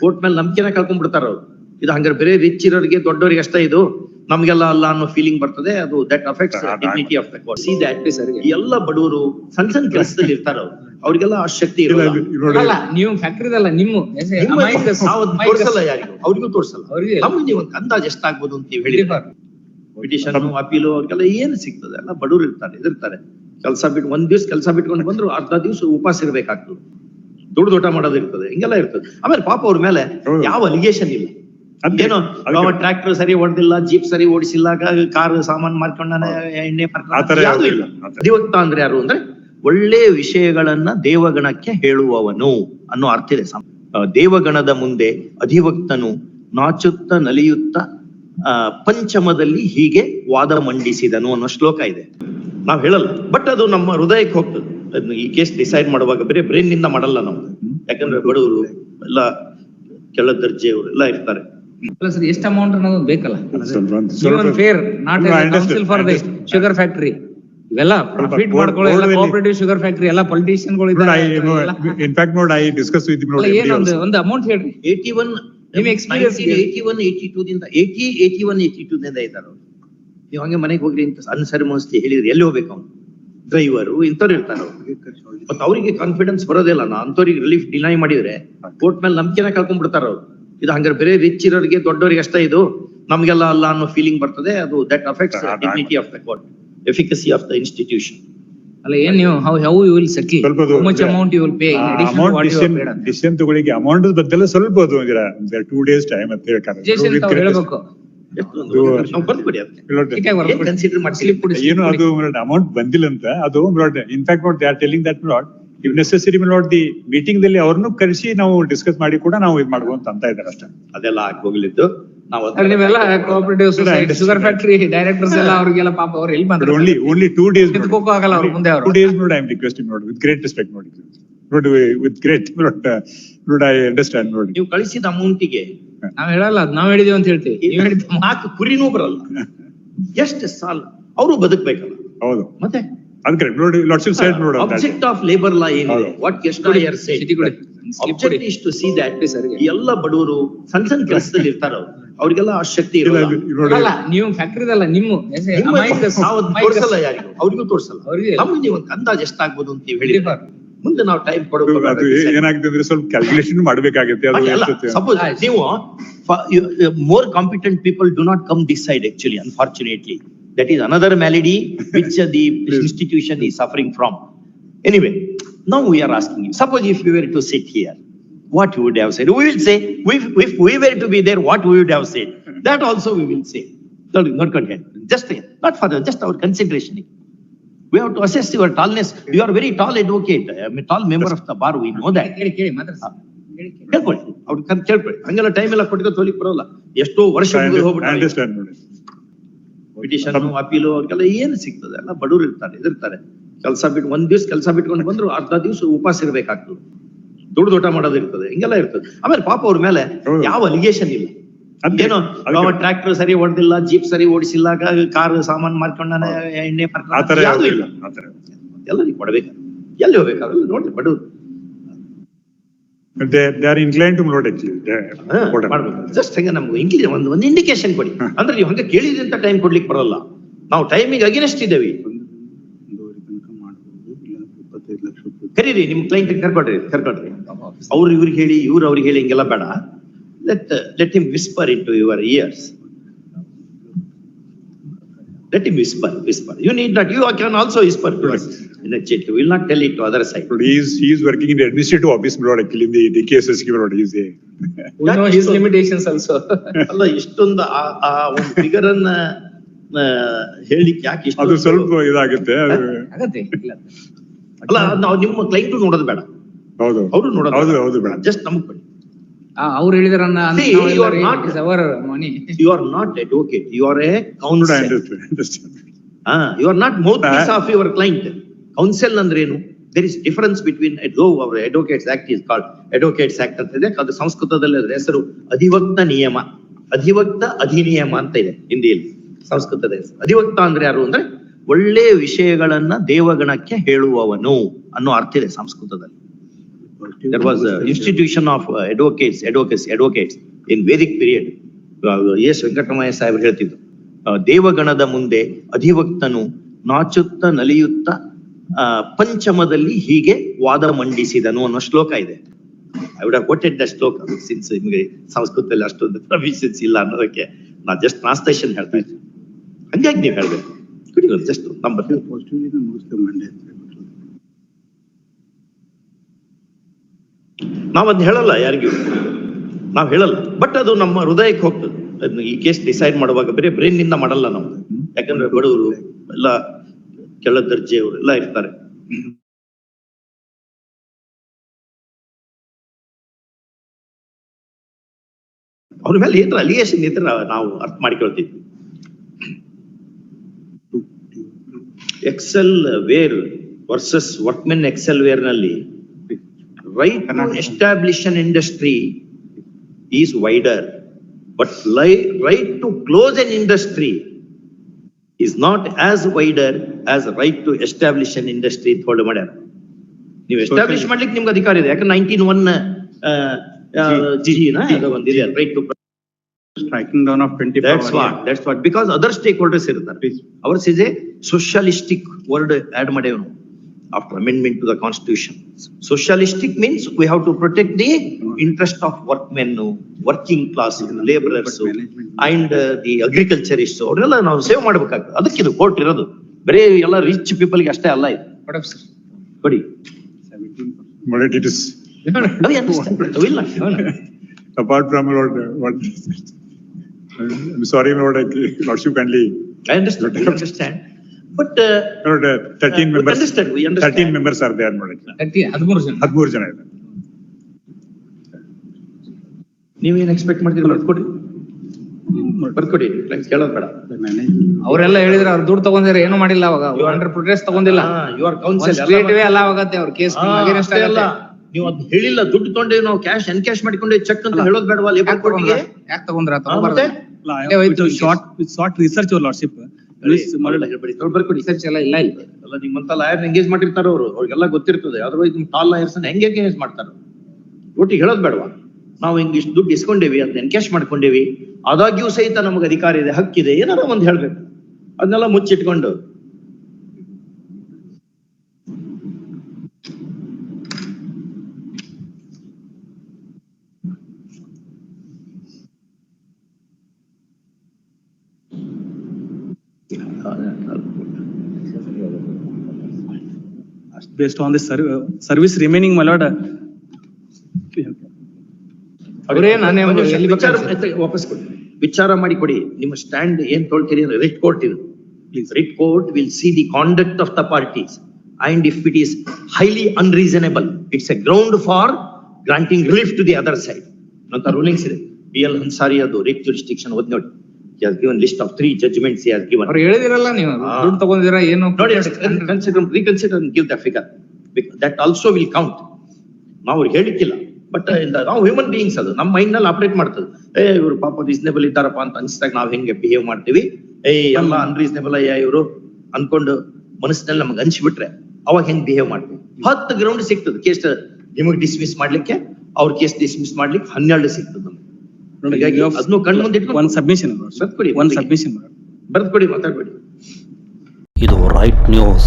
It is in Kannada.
ಕೋರ್ಟ್ ಮೇಲೆ ನಂಬಿಕೆನ ಕಳ್ಕೊಂಡ್ಬಿಡ್ತಾರ ಅವ್ರು. ಇದು ಹಂಗಾರೆ ಬೇರೆ ರಿಚ್ ಇರೋರಿಗೆ ದೊಡ್ಡವರಿಗೆ ಅಷ್ಟೇ ಇದು. ನಮ್ಗೆಲ್ಲ ಅಲ್ಲ ಅನ್ನೋ ಫೀಲಿಂಗ್ ಬರ್ತದೆ ಅದು that affect dignity of the court see that ಎಲ್ಲ ಬಡವರು ಸಣ್ಣ ಸಣ್ಣ ಕೆಲಸದಲ್ಲಿ ಇರ್ತಾರ ಅವ್ರು. ಅವ್ರಿಗೆಲ್ಲ ಆ ಶಕ್ತಿ ಇರಲ್ಲ ನೀವು ಫ್ಯಾಕ್ಟ್ರಿದಲ್ಲ ನಿಮ್ಮ ತೋರಿಸಲ್ಲ ಯಾರಿಗೂ? ಅವ್ರಿಗೂ ತೋರ್ಸಲ್ಲ. ಅವ್ರಿಗೆ ನಮ್ಗೆ ನೀವು ಒಂದು ಅಂದಾಜ್ ಎಷ್ಟಾಗ್ಬೋದು ಅಂತ ಹೇಳಿ. ಪಿಟಿಷನ್ ಅಪೀಲು ಅವ್ರಿಗೆಲ್ಲ ಏನು ಸಿಗ್ತದೆ? ಎಲ್ಲ ಬಡವರು ಇರ್ತಾರೆ ಇದಿರ್ತಾರೆ ಕೆಲಸ ಬಿಟ್ಟು ಒಂದ್ ದಿವ್ಸ ಕೆಲಸ ಬಿಟ್ಕೊಂಡು ಬಂದ್ರು ಅರ್ಧ ದಿವ್ಸ ಉಪವಾಸ ಇರ್ಬೇಕಾಗ್ತದೆ. ದುಡ್ಡು ಊಟ ಮಾಡೋದು ಇರ್ತದೆ. ಹಿಂಗೆಲ್ಲ ಇರ್ತದೆ. ಆಮೇಲೆ ಪಾಪ ಅವ್ರ ಮೇಲೆ. ಯಾವ ಅಲಿಗೇಷನ್ ಇಲ್ಲ. ಏನೋ ಟ್ರ್ಯಾಕ್ಟರ್ ಸರಿ ಹೊಡೆದಿಲ್ಲ ಜೀಪ್ ಸರಿ ಓಡಿಸಿಲ್ಲ ಕಾರ್ ಸಾಮಾನ್ ಮಾರ್ಕೊಂಡಾನೆ ಎಣ್ಣೆ ಯಾವ್ದು ಇಲ್ಲ. ಅಧಿವಕ್ತ ಅಂದ್ರೆ ಯಾರು ಅಂದ್ರೆ ಒಳ್ಳೆ ವಿಷಯಗಳನ್ನ ದೇವಗಣಕ್ಕೆ ಹೇಳುವವನು ಅನ್ನೋ ಅರ್ಥ ಇದೆ. ದೇವಗಣದ ಮುಂದೆ ಅಧಿವಕ್ತನು ನಾಚುತ್ತ ನಲಿಯುತ್ತ ಆ, ಪಂಚಮದಲ್ಲಿ ಹೀಗೆ ವಾದ ಮಂಡಿಸಿದನು ಅನ್ನೋ ಶ್ಲೋಕ ಇದೆ. ನಾವ್ ಹೇಳಲ್ಲ. ಬಟ್ ಅದು ನಮ್ಮ ಹೃದಯಕ್ಕೆ ಹೋಗ್ತದೆ. ಈ ಕೇಸ್ ಡಿಸೈಡ್ ಮಾಡುವಾಗ ಬೇರೆ ಬ್ರೈನ್ನಿಂದ ಮಾಡಲ್ಲ ನಾವು. ಯಾಕಂದ್ರೆ ಬಡವರು ಎಲ್ಲ ಕೆಳ ದರ್ಜೆಯವರು ಎಲ್ಲ ಇರ್ತಾರೆ. ಅಲ್ಲ ಸರ್ ಎಷ್ಟು ಅಮೌಂಟ್ ಅನ್ನೋದು ಬೇಕಲ್ಲ. Fair not council for the sugar factory ಇವೆಲ್ಲ ಪ್ರಾಫಿಟ್ ಮಾಡ್ಕೊಳ್ಳೋ ಎಲ್ಲ ಕೋಆಪರೇಟಿವ್ ಶುಗರ್ ಫ್ಯಾಕ್ಟರಿ ಎಲ್ಲ ಪೊಲಿಟಿಷಿಯನ್ಗಳು ಇದ್ದಾರೆ ಇನ್ ಫ್ಯಾಕ್ಟ್ ನೋಡಿ, ಐ ಡಿಸ್ಕಸ್ ವಿತ್ ನೋಡಿ, ಏನು ಒಂದು ಅಮೌಂಟ್ ಹೇಳ್ರಿ. ಏಟಿ ಒನ್ ನಿಮ್ experience ಗೆ- ಏಟಿ ಒನ್ ಏಟಿ ಟೂ ದಿಂದ eighty eighty one eighty two ದಿಂದ ಇದ್ದಾರೆ ಅವರು. ನೀವು ಹಂಗೆ ಮನೆಗೆ ಹೋಗ್ರಿ ಅಂತ ಅನ್ಸರ್ಮೋಸ್ತಿ ಹೇಳಿದ್ರೆ ಎಲ್ಲಿ ಹೋಗ್ಬೇಕು ಅವ್ನು? ಡ್ರೈವರು ಇಂಥವ್ರು ಇರ್ತಾರೆ ಅವ್ರು. ಮತ್ತೆ ಅವರಿಗೆ ಕಾನ್ಫಿಡೆನ್ಸ್ ಬರೋದಿಲ್ಲ ನಾ ಅಂತವ್ರಿಗೆ ರಿಲೀಫ್ ಡಿನೈ ಮಾಡಿದ್ರೆ ಕೋರ್ಟ್ ಮೇಲೆ ನಂಬಿಕೆನ ಕಳ್ಕೊಂಡ್ಬಿಡ್ತಾರ ಅವ್ರು. ಇದು ಹಂಗಾರೆ ಬೇರೆ ರಿಚ್ ಇರೋರಿಗೆ ದೊಡ್ಡವರಿಗೆ ಅಷ್ಟೇ ಇದು. ನಮ್ಗೆಲ್ಲ ಅಲ್ಲ ಅನ್ನೋ ಫೀಲಿಂಗ್ ಬರ್ತದೆ. ಅದು ದಟ್ ಅಫೆಕ್ಟ್ಸ್ ಅದ್- dignity of the court efficacy of the institution ಅಲ್ಲ ಏನ್ ನೀವು? How how you will settle much amount you will pay amount decision ತಗೊಳ್ಳಿಕ್ಕೆ ಅಮೌಂಟ್ ಬದ್ದೆಲ್ಲ ಸ್ವಲ್ಪ ಅದು ಟೂ ಡೇಸ್ ಟೈಮ್ ಅಂತ ಜೇಸನ್ ತಾವು ಹೇಳ್ಬೇಕು. ಏನ್ ಅದು ಅಮೌಂಟ್ ಬಂದಿಲ್ಲ ಅಂತ ಅದು ಇನ್ಫ್ಯಾಕ್ಟ್ ನೋಡ್ they are telling that not even necessary note the meeting ದಲ್ಲಿ ಅವ್ರನ್ನು ಕರೆಸಿ ನಾವು ಡಿಸ್ಕಸ್ ಮಾಡಿ ಕೂಡ ನಾವು ಇದು ಮಾಡ್ಬೋದು ಅಂತ ಇದ್ದಾರೆ ಅಷ್ಟೇ. ಅದೆಲ್ಲ ಆಗೋಗ್ಲಿದ್ದು ನೀವೆಲ್ಲ ಕೋಆಪರೇಟಿವ್ ಶುಗರ್ ಫ್ಯಾಕ್ಟರಿ ಡೈರೆಕ್ಟರ್ಸ್ ಎಲ್ಲ ಅವ್ರಿಗೆಲ್ಲ ಪಾಪ ಅವ್ರು ಎಲ್ಲಿ ಬಂದ್ರು? ಓನ್ಲಿ ಓನ್ಲಿ ಟೂ ಡೇಸ್ ಆಗಲ್ಲ ಅವ್ರ ಮುಂದೆ ಅವ್ರು. ಟೂ ಡೇಸ್ ನೋಡಿ ಐ ಆಮ್ ರಿಕ್ವೆಸ್ಟಿಂಗ್ ನೋಡಿ ವಿತ್ ಗ್ರೇಟ್ ರೆಸ್ಪೆಕ್ಟ್ ನೋಡಿ ನೋಡಿ ವಿತ್ ಗ್ರೇಟ್ ನೋಡಿ ಐ ಅಂಡರ್ಸ್ಟ್ಯಾಂಡ್ ನೋಡಿ. ನೀವು ಕಳಿಸಿದ ಅಮೌಂಟಿಗೆ ನಾವ್ ಹೇಳಲ್ಲ ಅದ್ ನಾವ್ ಹೇಳಿದೀವಿ ಅಂತ ಹೇಳ್ತೀವಿ. ನೀವ್ ಹೇಳಿದ ನಾಲ್ಕು ಕುರಿನೂ ಬರಲ್ಲ ಎಷ್ಟು ಸಾಲ? ಅವರು ಬದುಕ್ಬೇಕಲ್ಲ. ಹೌದು. ಮತ್ತೆ? ಅದ್ ಕರೆಕ್ಟ್ ನೋಡಿ ಲಾಟ್ಸ್ ಆಫ್ ಸೈಡ್ ನೋಡಿ ಆಬ್ಜೆಕ್ಟ್ ಆಫ್ ಲೇಬರ್ ಲಾ ಏನಿದೆ. ವಾಟ್ ಎಷ್ಟು ಇಯರ್ ಕೊಡಿ object is to see that sir ಎಲ್ಲ ಬಡವರು ಸಣ್ಣ ಸಣ್ಣ ಕೆಲಸದಲ್ಲಿ ಇರ್ತಾರ ಅವ್ರು ಅವ್ರಿಗೆಲ್ಲ ಆ ಶಕ್ತಿ ಇರಲ್ಲ. ನೋಡಿ. ನೀವು ಫ್ಯಾಕ್ಟ್ರಿದಲ್ಲ ನಿಮ್ಮ ಸ- ನಾವು ಸ- ತೋರ್ಸಲ್ಲ ಯಾರಿಗೂ? ಅವ್ರಿಗೂ ತೋರ್ಸಲ್ಲ. ಅವ್ರಿಗೆ. ನಮ್ಗೆ ನೀವು ಒಂದು ಅಂದಾಜ್ ಎಷ್ಟಾಗ್ಬೋದು ಅಂತ ಹೇಳಿ Differ. ಮುಂದೆ ನಾವು ಟೈಮ್ ಅದು ಕೊಡಬೇಕು ಏನಾಗುತ್ತೆ ಅಂದ್ರೆ ಸ್ವಲ್ಪ ಕ್ಯಾಲ್ಕುಲೇಷನ್ ಮಾಡ್ಬೇಕಾಗುತ್ತೆ ಅದು ಇರ್ತದೆ. ಸಪೋಸ್ ಆಯ್ತು. ನೀವು more competent people do not come this side actually unfortunately that is another malady which the institution is suffering from anyway ನಾವು we are asking you suppose if you were to sit here what you would have said we will say if we were to be there what we would have said that also we will say ನೋಡಿ ನೋಡ್ಕೊಂಡು ಹೇಳಿ just not for just our consideration We have to assess your tallness. You are very tall advocate, I am a tall member of the bar, we know that. ಕೇಳಿ ಕೇಳಿ ಕೇಳಿ. ಕೇಳ್ಕೊಳ್ಳಿ. ಅವ್ರು ಕೇಳ್ಕೊಳ್ಳಿ. ಹಂಗೆಲ್ಲ ಟೈಮ್ ಎಲ್ಲ ಕೊಟ್ಕೊಂಡು ತೋಲಿಕ್ ಬರೋಲ್ಲ. ಎಷ್ಟೋ ವರ್ಷ I ಮುಗಿದು understand ನೋಡಿ. ಪಿಟಿಷನ್ ಅಪೀಲು ಅವ್ರಿಗೆಲ್ಲ ಏನು ಸಿಗ್ತದೆ? ಎಲ್ಲ ಬಡವ್ರು ಇರ್ತಾರೆ ಇದಿರ್ತಾರೆ ಕೆಲಸ ಬಿಟ್ಟು ಒಂದ್ ದಿವ್ಸ ಕೆಲಸ ಬಿಟ್ಕೊಂಡು ಬಂದ್ರು ಅರ್ಧ ದಿವಸ ಉಪವಾಸ ಇರ್ಬೇಕಾಗ್ತದೆ. ದುಡ್ಡು ಊಟ ಮಾಡೋದು ಇರ್ತದೆ ಹಿಂಗೆಲ್ಲ ಇರ್ತದೆ. ಆಮೇಲೆ ಪಾಪ ಅವ್ರ ಮೇಲೆ. ಯಾವ ಅಲಿಗೇಷನ್ ಇಲ್ಲ. ಏನೋ ಅವ ಟ್ರ್ಯಾಕ್ಟರ್ ಸರಿ ಹೊಡೆದಿಲ್ಲ ಜೀಪ್ ಸರಿ ಓಡಿಸಿಲ್ಲ ಕಾರ್ ಸಾಮಾನ್ ಮಾರ್ಕೊಂಡಾನೆ ಎಣ್ಣೆ ಮಾರ್ಕೊಂಡಾನೆ ಯಾವ್ದು ಇಲ್ಲ ಎಲ್ಲ ಆ ಕೊಡಬೇಕು ಎಲ್ಲರಿಗೂ ಕೊಡ್ಬೇಕು. ಎಲ್ಲಿ ಹೋಗ್ಬೇಕಾಗಲ್ಲ ನೋಡ್ರಿ ಬಡವರು. ಜಸ್ಟ್ ಹಂಗೆ ನಮ್ಗೆ ಇಂಗ್ಲಿಷ್ ಒಂದು ಒಂದು ಇಂಡಿಕೇಶನ್ ಕೊಡಿ. ಅಂದ್ರೆ ನೀವು ಹಂಗೆ ಕೇಳಿದ್ರಿ ಅಂತ ಟೈಮ್ ಕೊಡ್ಲಿಕ್ಕೆ ಬರಲ್ಲ. ನಾವು ಟೈಮಿಗೆ ಅಗೇನೆಸ್ಟ್ ಇದ್ದೇವೆ. ಕರೀರಿ ನಿಮ್ ಕ್ಲೈಂಟ್ ಕರ್ಕೊಡ್ರಿ ಕರ್ಕೊಡ್ರಿ ಅವ್ರು ಇವ್ರಿಗೆ ಹೇಳಿ ಇವ್ರು ಅವ್ರಿಗೆ ಹೇಳಿ ಹಿಂಗೆಲ್ಲ ಬೇಡ. Let let him whisper into your ears let him whisper whisper you need not you can also whisper to us in check will not tell it to other side ನೋಡಿ is is working in administrative office ನೋಡಿ actually in the the cases ನೋಡಿ is We know his limitations also. ಅಲ್ಲ ಇಷ್ಟೊಂದು ಆ ಆ ಒಂದು ಫಿಗರ್ ಅನ್ನ ಆ, ಹೇಳಿಕ್ಕೆ ಯಾಕೆ ಇಷ್ಟು ಅದು ಸ್ವಲ್ಪ ಇದಾಗುತ್ತೆ. ಅದು ಆಗತ್ತೆ ಇಲ್ಲ. ಅಲ್ಲ ನಾವು ನಿಮ್ಮ ಕ್ಲೈಂಟು ನೋಡೋದು ಬೇಡ. ಹೌದು. ಅವರು ನೋಡೋದು ಹೌದು ಹೌದು ಬೇಡ. ಜಸ್ಟ್ ನಮಗ್ ಕೊಡಿ. ಅವ್ರು our money you are not you are a ನೋಡಿ ಕೌನ್ಸಿಲ್ ಅಂದ್ರೆ ಏನು you are not mouth Uh, of your client council ಏನು? There is difference between law our advocates act is called advocates act ಅಂತ ಇದೆ. ಅದು ಸಂಸ್ಕೃತದಲ್ಲಿ ಅದ್ರ ಹೆಸರು ಅಧಿವಕ್ತ ನಿಯಮ. ಅಧಿವಕ್ತ ಅಧಿನಿಯಮ ಅಂತ ಇದೆ ಹಿಂದಿಯಲ್ಲಿ. ಸಂಸ್ಕೃತದ ಹೆಸರು. ಅಧಿವಕ್ತ ಅಂದ್ರೆ ಯಾರು ಅಂದ್ರೆ ಒಳ್ಳೆ ವಿಷಯಗಳನ್ನ ದೇವಗಣಕ್ಕೆ ಹೇಳುವವನು ಅನ್ನೋ ಅರ್ಥ ಇದೆ ಸಂಸ್ಕೃತದಲ್ಲಿ. There was a institution of uh, advocates, advocates, advocates in Vedic period. S Venkataramaiah ಸಾಹೇಬರು ಹೇಳ್ತಿದ್ರು. ದೇವಗಣದ ಮುಂದೆ ಅಧಿವಕ್ತನು ನಾಚುತ್ತ ನಲಿಯುತ್ತ ಪಂಚಮದಲ್ಲಿ ಹೀಗೆ ವಾದ ಮಂಡಿಸಿದನು ಅನ್ನೋ ಶ್ಲೋಕ ಇದೆ. I would quoted the shloka since ನಿಮಗೆ ಸಂಸ್ಕೃತದಲ್ಲಿ ಅಷ್ಟೊಂದು ಪ್ರವಿಷನ್ಸ್ ಇಲ್ಲ ಅನ್ನೋದಕ್ಕೆ ನಾ ಜಸ್ಟ್ ಟ್ರಾನ್ಸ್ಲೇಷನ್ ಹೇಳ್ತಾ ಇದ್ದೆ. ಹಂಗಾಗಿ ನೀವು ಹೇಳ್ಬೇಕು. ಜಸ್ಟ್ ನಂಬರ್ ನಾವದ್ ಹೇಳಲ್ಲ ಯಾರಿಗೂ. ನಾವ್ ಹೇಳಲ್ಲ. ಬಟ್ ಅದು ನಮ್ಮ ಹೃದಯಕ್ಕೆ ಹೋಗ್ತದೆ. ಅದ್ನ ಈ ಕೇಸ್ ಡಿಸೈಡ್ ಮಾಡುವಾಗ ಬರೀ ಬ್ರೈನ್ನಿಂದ ಮಾಡಲ್ಲ ನಾವು. ಯಾಕಂದ್ರೆ ಬಡವರು ಎಲ್ಲ ಕೆಳ ದರ್ಜೆಯವರು ಎಲ್ಲ ಇರ್ತಾರೆ. ಅವ್ರ ಮೇಲೆ ಏನಾರ ಅಲಿಯೇಷನ್ ಇದ್ರೆ ನಾವು- ನಾವು ಅರ್ಥ ಮಾಡ್ಕೊಳ್ತೀವಿ. Excel wear versus workmen Excel wear ನಲ್ಲಿ to establish an industry is wider, but right to close an industry is not as wider as right to establish an industry industry ಥೋಲ್ಡ್ ಮಾಡ್ಯಾರ ನೀವು ಎಸ್ಟಾಬ್ಲಿಷ್ ಮಾಡ್ಲಿಕ್ಕೆ ನಿಮ್ಗೆ ಅಧಿಕಾರ ಇದೆ ಯಾಕಂದ್ರೆ ನೈನ್ಟೀನ್ ಒನ್ ಜಿಜಿನ ಒಂದಿದೆ right to striking down of twenty That's what, that's what, because other stakeholders ಇರ್ತಾರೆ. A socialistic word add ಮಾಡೇವ್ ನಾವು after amendment to the constitution. Socialistic means we have to protect the interest of workmen, working class, laborers, and uh, the agriculturists, ಅವ್ರೆಲ್ಲ ನಾವು ಸೇವ್ ಮಾಡ್ಬೇಕಾಗ್ತದೆ. ಅದಕ್ಕೆ ಇದು ಕೋರ್ಟ್ ಇರೋದು. ಬರೀ ಎಲ್ಲ ರಿಚ್ ಪೀಪಲ್ಗೆ ಅಷ್ಟೇ ಅಲ್ಲ ಇದು. ಕೊಡಿ. But it is, We understand. will not apart from Lord, what, I'm sorry, Lord, I, Lordship kindly, I understand, I understand. But uh, uh, Uh, we understand, we understand. Thirteen members are there, ನೋಡಿ. ಹದಿಮೂರು ಜನ. ಹದ್ಮೂರು ಜನ ಇದೆ. ನೀವೇನ್ ಎಕ್ಸ್ಪೆಕ್ಟ್ ಮಾಡ್ತೀರಿ? ಬರ್ಕೊಡಿ. ಬರ್ಕೊಡಿ, ಕೇಳೋದ್ ಬೇಡ. ಅವರೆಲ್ಲ ಹೇಳಿದ್ರೆ ಅವ್ರು ದುಡ್ಡು ತಗೊಂಡಿದ್ರೆ ಏನು ಮಾಡಿಲ್ಲ ಅವಾಗ. ಅಂಡರ್ ಪ್ರೊಟೆಸ್ಟ್ ತಗೊಂಡಿಲ್ಲ. ಯು ಆರ್ ಕೌನ್ಸಿಲ್ ಸ್ಟ್ರೇಟ್ ಅಲ್ಲ ಆಗತ್ತೆ ಅವ್ರ ಕೇಸ್ ನೀವು ಅದ್ ಹೇಳಿಲ್ಲ ದುಡ್ಡು ತೊಗೊಂಡೇವಿ ನಾವು ಕ್ಯಾಶ್ ಎನ್ಕ್ಯಾಶ್ ಮಾಡ್ಕೊಂಡೆ ಚೆಕ್ ಅಂತ ಹೇಳೋದ್ ಬೇಡವಾ ಲೇಬರ್ ಯಾಕೆ ತಗೊಂಡ್ರ? ಕೋರ್ಟ್ಗೆ ಯಾಕೆ ತಗೊಂಡ್ರ? ತಗೊಂಡ್ಬಾರ್ದು ಶಾರ್ಟ್ ಶಾರ್ಟ್ ರಿಸರ್ಚ್ ಲಾರ್ಡ್ಶಿಪ್ ಬರ್ಕೊಡಿ. ರಿಸರ್ಚ್ ಎಲ್ಲ ಇಲ್ಲ ಇಲ್ಲಿ. ಎಲ್ಲ ನಿಮ್ಮಂತ ಲಾಯರ್ ಎಂಗೇಜ್ ಮಾಡಿರ್ತಾರ ಅವರು? ಅವ್ರಿಗೆಲ್ಲ ಗೊತ್ತಿರ್ತದೆ. ಅದ್ರವೈಸ್ ನಿಮ್ ಟಾಲ್ ಲಾಯರ್ಸ್ ಹೆಂಗೆ ಎಂಗೇಜ್ ಮಾಡ್ತಾರ? ಒಟ್ಟಿಗೆ ಹೇಳೋದ್ ಬೇಡವಾ? ನಾವು ಹಿಂಗ್ ಇಷ್ಟು ದುಡ್ಡು ಇಸ್ಕೊಂಡೇವಿ ಅದನ್ನ ಎನ್ಕ್ಯಾಶ್ ಮಾಡ್ಕೊಂಡೇವಿ. ಆದಾಗ್ಯೂ ಸಹಿತ ನಮಗೆ ಅಧಿಕಾರ ಇದೆ ಹಕ್ಕಿದೆ ಏನಾರ ಒಂದ್ ಹೇಳ್ಬೇಕು. ಅದನ್ನೆಲ್ಲ ಮುಚ್ಚಿಟ್ಕೊಂಡು based on the service remaining ಮಲಾಡ್ ಅವ್ರೇ ನಾನೇ ಒಂದ್ ಎಲ್ಲಿ ವಿಚಾರ ಬೇಕಾದ್ರೆ ವಾಪಸ್ ಕೊಡಿ. ವಿಚಾರ ಮಾಡಿ ಕೊಡಿ. ನಿಮ್ಮ ಸ್ಟ್ಯಾಂಡ್ ಏನ್ ತೊಳ್ತೀರಿ ಅಂದ್ರೆ ರಿಟ್ ಕೋರ್ಟ್ ಇದು. Please writ court will see the conduct of the parties and if it is highly unreasonable it's a ground for granting relief to the other side ಅಂತ ರೂಲಿಂಗ್ಸ್ ಇದೆ. ಬಿ ಎಲ್ ಹನ್ಸಾರಿ ಅದು ರಿಟ್ ಜುರಿಸ್ಟಿಕ್ಷನ್ ಓದ್ ನೋಡಿ given list of three judgements given ಅವ್ರು ಹೇಳಿದಿರಲ್ಲ ನೀವು ಹಾ. ದುಡ್ಡು ತಗೊಂಡಿರ ಏನು ನೋಡಿ consider reconsider give the figure that also will count ನಾವು ಅವ್ರಿಗೆ ಹೇಳಿಕ್ಕಿಲ್ಲ. ಬಟ್ ನಾವು ಹ್ಯೂಮನ್ ಬೀಯಿಂಗ್ಸ್ ಅದು. ನಮ್ಮ ಮೈಂಡ್ನಲ್ಲಿ ಆಪರೇಟ್ ಮಾಡ್ತದೆ. ಏ ಇವ್ರು ಪಾಪ ರೀಸನೇಬಲ್ ಇದ್ದಾರಪ್ಪ ಅಂತ ಅನ್ಸಿದಾಗ ನಾವ್ ಹೆಂಗೆ ಬಿಹೇವ್ ಮಾಡ್ತೀವಿ? ಏ ಎಲ್ಲ ಅನ್ರೀಸನೇಬಲ್ ಅಯ್ಯ ಇವರು ಅನ್ಕೊಂಡು ಮನಸ್ಸಿನಲ್ಲಿ ನಮ್ಗೆ ಅನ್ಸ್ಬಿಟ್ರೆ ಅವಾಗ ಹೆಂಗ್ ಬಿಹೇವ್ ಮಾಡ್ತೀವಿ? ಹತ್ತು ಗ್ರೌಂಡ್ ಸಿಗ್ತದೆ. ಕೇಸ್ ನಿಮಗೆ ಡಿಸ್ಮಿಸ್ ಮಾಡ್ಲಿಕ್ಕೆ ಅವ್ರ ಕೇಸ್ ಡಿಸ್ಮಿಸ್ ಮಾಡ್ಲಿಕ್ಕೆ ಹನ್ನೆರಡು ಸಿಗ್ತದೆ ನಮ್ಗೆ. ಹೀಗಾಗಿ ಅದನ್ನು ಕಣ್ ಮುಂದೆ ಒನ್ ಒಂದು ಸಬ್ಮಿಷನ್ ಬರ್ಕೊಡಿ ಒಂದು ಸಬ್ಮಿಷನ್ ಬರ್ದ್ಕೊಡಿ ಮಾತಾಡ್ಬೇಡಿ. ಇದು ರೈಟ್ ನ್ಯೂಸ್